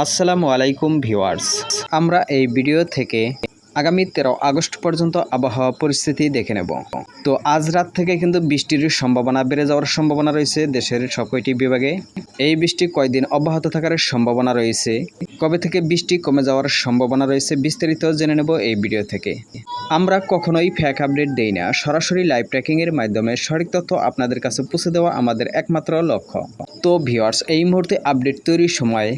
আসসালামু আলাইকুম ভিওয়ার্স আমরা এই ভিডিও থেকে আগামী তেরো আগস্ট পর্যন্ত আবহাওয়া পরিস্থিতি দেখে নেব। তো আজ রাত থেকে কিন্তু বৃষ্টির সম্ভাবনা বেড়ে যাওয়ার সম্ভাবনা রয়েছে দেশের সব কয়টি বিভাগে। এই বৃষ্টি কয়দিন অব্যাহত থাকার সম্ভাবনা রয়েছে। কবে থেকে বৃষ্টি কমে যাওয়ার সম্ভাবনা রয়েছে বিস্তারিত জেনে নেব এই ভিডিও থেকে। আমরা কখনোই ফ্যাক আপডেট দেই না, সরাসরি লাইভ ট্র্যাকিংয়ের মাধ্যমে সঠিক তথ্য আপনাদের কাছে পৌঁছে দেওয়া আমাদের একমাত্র লক্ষ্য। তো ভিওয়ার্স এই মুহূর্তে আপডেট তৈরির সময়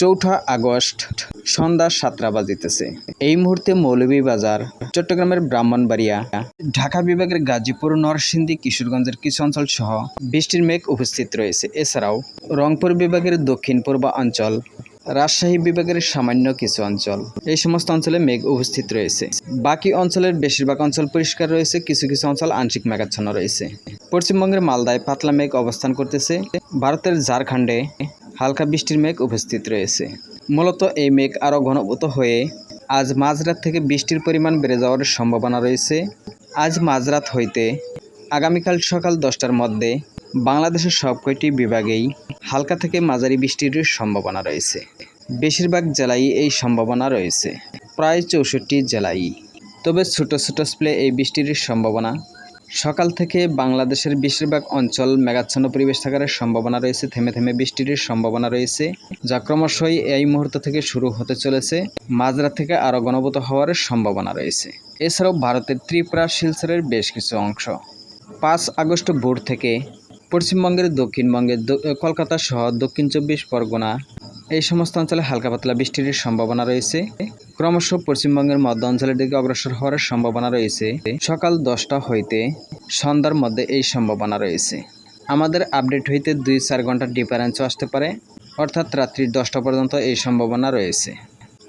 চৌঠা আগস্ট সন্ধ্যা সাতটা বাজিতেছে। এই মুহূর্তে মৌলভীবাজার, চট্টগ্রামের ব্রাহ্মণবাড়িয়া, ঢাকা বিভাগের গাজীপুর, নরসিংদী, কিশোরগঞ্জের কিছু অঞ্চল সহ বৃষ্টির মেঘ উপস্থিত রয়েছে। এছাড়াও রংপুর বিভাগের দক্ষিণ পূর্ব অঞ্চল, রাজশাহী বিভাগের সামান্য কিছু অঞ্চল, এই সমস্ত অঞ্চলে মেঘ উপস্থিত রয়েছে। বাকি অঞ্চলের বেশিরভাগ অঞ্চল পরিষ্কার রয়েছে, কিছু কিছু অঞ্চল আংশিক মেঘাচ্ছন্ন রয়েছে। পশ্চিমবঙ্গের মালদায় পাতলা মেঘ অবস্থান করতেছে। ভারতের ঝাড়খণ্ডে হালকা বৃষ্টির মেঘ উপস্থিত রয়েছে। মূলত এই মেঘ আরও ঘনীভূত হয়ে আজ মাঝরাত থেকে বৃষ্টির পরিমাণ বেড়ে যাওয়ার সম্ভাবনা রয়েছে। আজ মাঝরাত হইতে আগামীকাল সকাল দশটার মধ্যে বাংলাদেশের সব কয়টি বিভাগেই হালকা থেকে মাঝারি বৃষ্টির সম্ভাবনা রয়েছে। বেশিরভাগ জেলায় এই সম্ভাবনা রয়েছে। প্রায় চৌষট্টি জেলায় তবে ছোট ছোট স্প্লে এই বৃষ্টির সম্ভাবনা সকাল থেকে বাংলাদেশের বেশিরভাগ অঞ্চল মেঘাচ্ছন্ন পরিবেশ থাকার সম্ভাবনা রয়েছে, থেমে থেমে বৃষ্টির সম্ভাবনা রয়েছে, যা ক্রমশই এই মুহূর্ত থেকে শুরু হতে চলেছে, মাঝরাত থেকে আরও গণভূত হওয়ার সম্ভাবনা রয়েছে। এছাড়াও ভারতের ত্রিপুরা, শিলচরের বেশ কিছু অংশ। পাঁচ আগস্ট ভোর থেকে পশ্চিমবঙ্গের দক্ষিণবঙ্গের কলকাতা সহ দক্ষিণ চব্বিশ পরগনা এই সমস্ত অঞ্চলে হালকা পাতলা বৃষ্টির সম্ভাবনা রয়েছে। ক্রমশ পশ্চিমবঙ্গের মধ্য অঞ্চলের দিকে অগ্রসর হওয়ার সম্ভাবনা রয়েছে। সকাল দশটা হইতে সন্ধ্যার মধ্যে এই সম্ভাবনা রয়েছে। আমাদের আপডেট হইতে দুই চার ঘণ্টার ডিফারেন্সও আসতে পারে, অর্থাৎ রাত্রি দশটা পর্যন্ত এই সম্ভাবনা রয়েছে।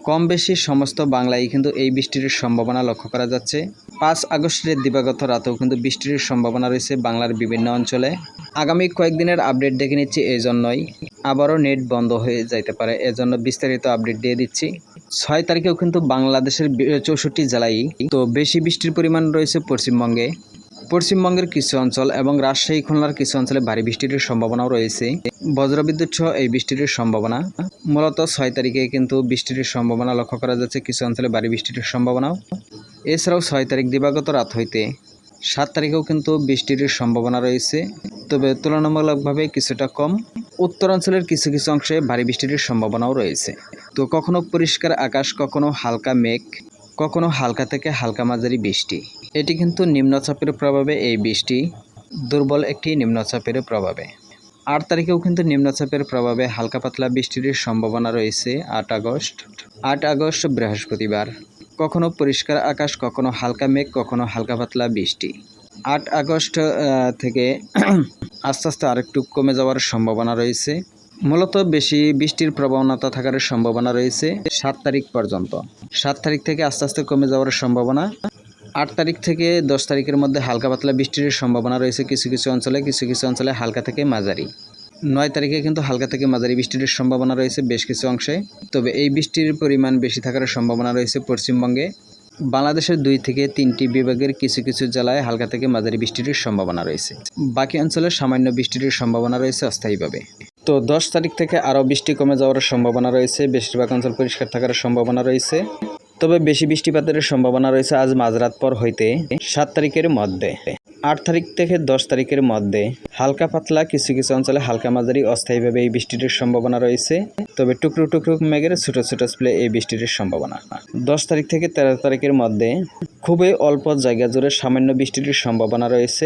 কম বেশি সমস্ত বাংলায় কিন্তু এই বৃষ্টির সম্ভাবনা লক্ষ্য করা যাচ্ছে। পাঁচ আগস্টের দিবাগত রাতেও কিন্তু বৃষ্টির সম্ভাবনা রয়েছে বাংলার বিভিন্ন অঞ্চলে। আগামী কয়েকদিনের আপডেট দেখে নিচ্ছি এই জন্যই আবারও নেট বন্ধ হয়ে যাইতে পারে, এজন্য বিস্তারিত আপডেট দিয়ে দিচ্ছি। ছয় তারিখেও কিন্তু বাংলাদেশের চৌষট্টি জেলায় তো বেশি বৃষ্টির পরিমাণ রয়েছে পশ্চিমবঙ্গে। পশ্চিমবঙ্গের কিছু অঞ্চল এবং রাজশাহী, খুলনার কিছু অঞ্চলে ভারী বৃষ্টির সম্ভাবনাও রয়েছে। বজ্রবিদ্যুৎ সহ এই বৃষ্টির সম্ভাবনা। মূলত ছয় তারিখে কিন্তু বৃষ্টির সম্ভাবনা লক্ষ্য করা যাচ্ছে, কিছু অঞ্চলে ভারী বৃষ্টির সম্ভাবনাও। এছাড়াও ছয় তারিখ দিবাগত রাত হইতে সাত তারিখেও কিন্তু বৃষ্টির সম্ভাবনা রয়েছে। তবে তুলনামূলকভাবে কিছুটা কম। উত্তরাঞ্চলের কিছু কিছু অংশে ভারী বৃষ্টির সম্ভাবনাও রয়েছে। তো কখনো পরিষ্কার আকাশ, কখনো হালকা মেঘ, কখনো হালকা থেকে হালকা মাঝারি বৃষ্টি। এটি কিন্তু নিম্নচাপের প্রভাবে এই বৃষ্টি দুর্বল একটি নিম্নচাপের প্রভাবে। আট তারিখেও কিন্তু নিম্নচাপের প্রভাবে হালকা পাতলা বৃষ্টির সম্ভাবনা রয়েছে আট আগস্ট। আট আগস্ট বৃহস্পতিবার। কখনো পরিষ্কার আকাশ, কখনো হালকা মেঘ, কখনো হালকা পাতলা বৃষ্টি। আট আগস্ট থেকে আস্তে আস্তে আরেকটু কমে যাওয়ার সম্ভাবনা রয়েছে। মূলত বেশি বৃষ্টির প্রবণতা থাকার সম্ভাবনা রয়েছে সাত তারিখ পর্যন্ত। সাত তারিখ থেকে আস্তে আস্তে কমে যাওয়ার সম্ভাবনা আট তারিখ থেকে দশ তারিখের মধ্যে হালকা পাতলা বৃষ্টির সম্ভাবনা রয়েছে কিছু কিছু অঞ্চলে, কিছু কিছু অঞ্চলে হালকা থেকে মাঝারি। নয় তারিখে কিন্তু হালকা থেকে মাঝারি বৃষ্টির সম্ভাবনা রয়েছে বেশ কিছু অংশে। তবে এই বৃষ্টির পরিমাণ বেশি থাকার সম্ভাবনা রয়েছে পশ্চিমবঙ্গে। বাংলাদেশের দুই থেকে তিনটি বিভাগের কিছু কিছু জেলায় হালকা থেকে মাঝারি বৃষ্টির সম্ভাবনা রয়েছে। বাকি অঞ্চলে সামান্য বৃষ্টির সম্ভাবনা রয়েছে অস্থায়ীভাবে। তো দশ তারিখ থেকে আরও বৃষ্টি কমে যাওয়ার সম্ভাবনা রয়েছে, বেশিরভাগ অঞ্চল পরিষ্কার থাকার সম্ভাবনা রয়েছে। তবে বেশি বৃষ্টিপাতের সম্ভাবনা রয়েছে আজ মাঝরাত পর হইতে সাত তারিখের মধ্যে, আট তারিখ থেকে দশ তারিখের মধ্যে। হালকা পাতলা কিছু কিছু অঞ্চলে হালকা মাঝারি অস্থায়ীভাবে এই বৃষ্টির সম্ভাবনা রয়েছে, তবে টুকরো টুকরো মেঘের ছোট ছোট স্প্লে এই বৃষ্টির সম্ভাবনা। দশ তারিখ থেকে তেরো তারিখের মধ্যে খুবই অল্প জায়গা জুড়ে সামান্য বৃষ্টির সম্ভাবনা রয়েছে